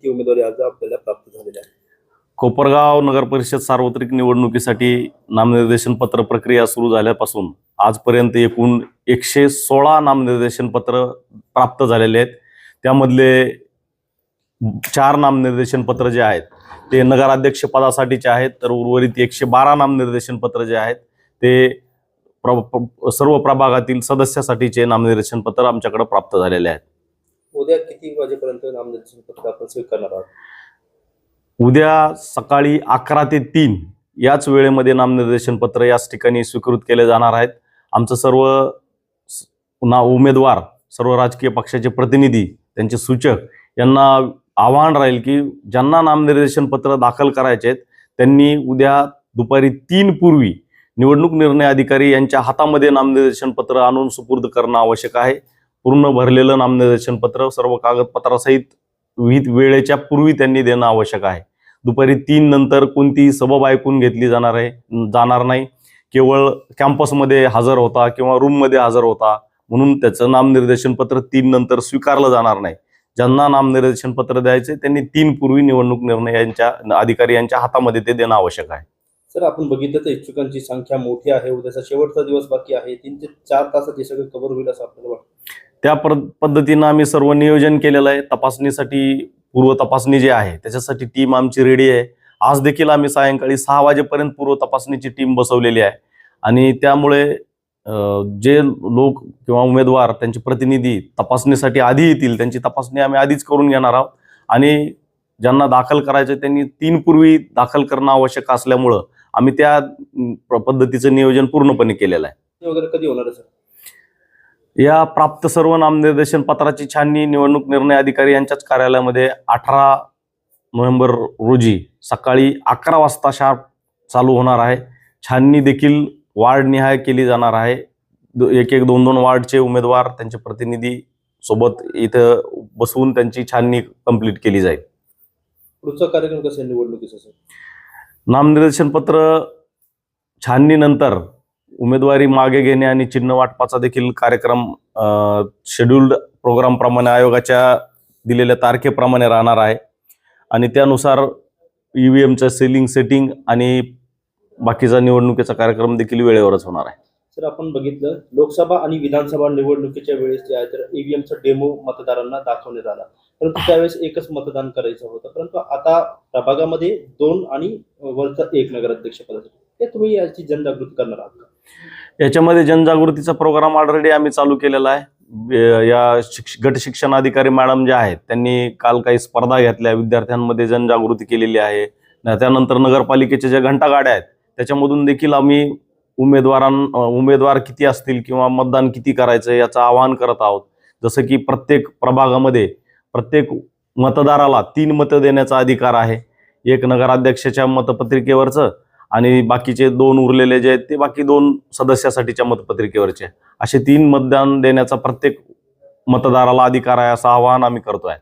किती उमेदवारी अर्ज आपल्याला प्राप्त झालेले आहे कोपरगाव नगर परिषद सार्वत्रिक निवडणुकीसाठी नामनिर्देशन पत्र प्रक्रिया सुरू झाल्यापासून आजपर्यंत एकूण एकशे सोळा नामनिर्देशन पत्र प्राप्त झालेले आहेत. त्यामधले चार नामनिर्देशन पत्र जे आहेत ते नगराध्यक्ष पदासाठीचे आहेत तर उर्वरित एकशे बारा नामनिर्देशन पत्र जे आहेत ते प्र प्र- सर्व प्रभागातील सदस्यासाठीचे नामनिर्देशन पत्र आमच्याकडे प्राप्त झालेले आहेत. उद्या किती वाजेपर्यंत नामनिर्देशन पत्र आपण स्वीकारणार आहोत? उद्या सकाळी अकरा ते तीन याच वेळेमध्ये नामनिर्देशन पत्र याच ठिकाणी स्वीकृत केले जाणार आहेत. आमचं सर्व ना उमेदवार सर्व राजकीय पक्षाचे प्रतिनिधी त्यांचे सूचक यांना आव्हान राहील की ज्यांना नामनिर्देशन पत्र दाखल करायचे आहेत त्यांनी उद्या दुपारी तीन पूर्वी निवडणूक निर्णय अधिकारी यांच्या हातामध्ये नामनिर्देशन पत्र आणून सुपूर्द करणं आवश्यक आहे. पूर्ण भरलेलं नामनिर्देशन पत्र सर्व कागदपत्रासहित विहित वेळेच्या पूर्वी त्यांनी देणं आवश्यक आहे. दुपारी तीन नंतर कोणतीही सबब ऐकून घेतली जाणार आहे जाणार नाही. केवळ कॅम्पसमध्ये हजर होता किंवा रूममध्ये हजर होता म्हणून त्याचं नामनिर्देशन पत्र तीन नंतर स्वीकारलं जाणार नाही. ज्यांना नामनिर्देशन पत्र द्यायचे त्यांनी तीन पूर्वी निवडणूक निर्णय यांच्या अधिकारी यांच्या हातामध्ये ते देणं आवश्यक आहे. सर आपण बघितलं तर इच्छुकांची संख्या मोठी आहे. उद्याचा शेवटचा दिवस बाकी आहे. तीन ते चार तासात हे सगळं कव्हर होईल असं आपल्याला वाटतं. त्या पर- पद्धतीनं आम्ही सर्व नियोजन केलेलं आहे. तपासणीसाठी पूर्व तपासणी जी आहे त्याच्यासाठी टीम आमची रेडी आहे. आज देखील आम्ही सायंकाळी सहा वाजेपर्यंत पूर्व तपासणीची टीम बसवलेली आहे. आणि त्यामुळे जे लोक किंवा उमेदवार त्यांचे प्रतिनिधी तपासणीसाठी आधी येतील त्यांची तपासणी आम्ही आधीच करून घेणार आहोत. आणि ज्यांना दाखल करायचं त्यांनी तीन पूर्वी दाखल करणं आवश्यक असल्यामुळं आम्ही त्या पद्धतीचं नियोजन पूर्णपणे केलेलं आहे. वगैरे कधी होणार सर? या प्राप्त सर्व नामनिर्देशन पत्राची छाननी निवडणूक निर्णय अधिकारी यांच्याच कार्यालयामध्ये अठरा नोव्हेंबर रोजी सकाळी अकरा वाजता शार्प चालू होणार आहे. छाननी देखील वार्डनिहाय केली जाणार आहे. एक एक दोन दोन वार्डचे उमेदवार त्यांचे प्रतिनिधी सोबत इथं बसवून त्यांची छाननी कंप्लीट केली जाईल. पुढचा कार्यक्रम कसा निवडणुकीचा नामनिर्देशन पत्र छाननीनंतर उमेदवारी मागे घेणे आणि चिन्ह वाटपाचा देखील कार्यक्रम शेड्युल्ड प्रोग्रामप्रमाणे आयोगाच्या दिलेल्या तारखेप्रमाणे राहणार आहे. आणि त्यानुसार ई व्ही एमचं सेलिंग सेटिंग आणि बाकीचा निवडणुकीचा कार्यक्रम देखील वेळेवरच होणार आहे. सर आपण बघितलं लोकसभा आणि विधानसभा निवडणुकीच्या वेळेस जे आहे तर ईव्हीएमचा डेमो मतदारांना दाखवण्यात आला. परंतु त्यावेळेस एकच मतदान करायचं होतं. परंतु आता प्रभागामध्ये दोन आणि वरचा एक नगराध्यक्ष पदासाठी हे तुम्ही याची जनजागृती करणार आहात का? याच्यामध्ये जनजागृतीचा प्रोग्राम ऑलरेडी आम्ही चालू केलेला आहे. या शिक्ष गट शिक्षण अधिकारी मॅडम ज्या आहेत त्यांनी काल काही स्पर्धा घेतल्या. विद्यार्थ्यांमध्ये जनजागृती केलेली आहे. त्यानंतर नगरपालिकेच्या ज्या घंटागाड्या आहेत त्याच्यामधून देखील आम्ही उमेदवारां उमेदवार किती असतील किंवा मतदान किती करायचं याचं आवाहन करत आहोत. जसं की प्रत्येक प्रभागामध्ये प्रत्येक मतदाराला तीन मतं देण्याचा अधिकार आहे. एक नगराध्यक्षाच्या मतपत्रिकेवरचं आणि बाकीचे दोन उरलेले जे आहेत ते बाकी दोन सदस्यासाठीच्या मतपत्रिकेवरचे असे तीन मतदान देण्याचा प्रत्येक मतदाराला अधिकार आहे असं आवाहन आम्ही करतोय.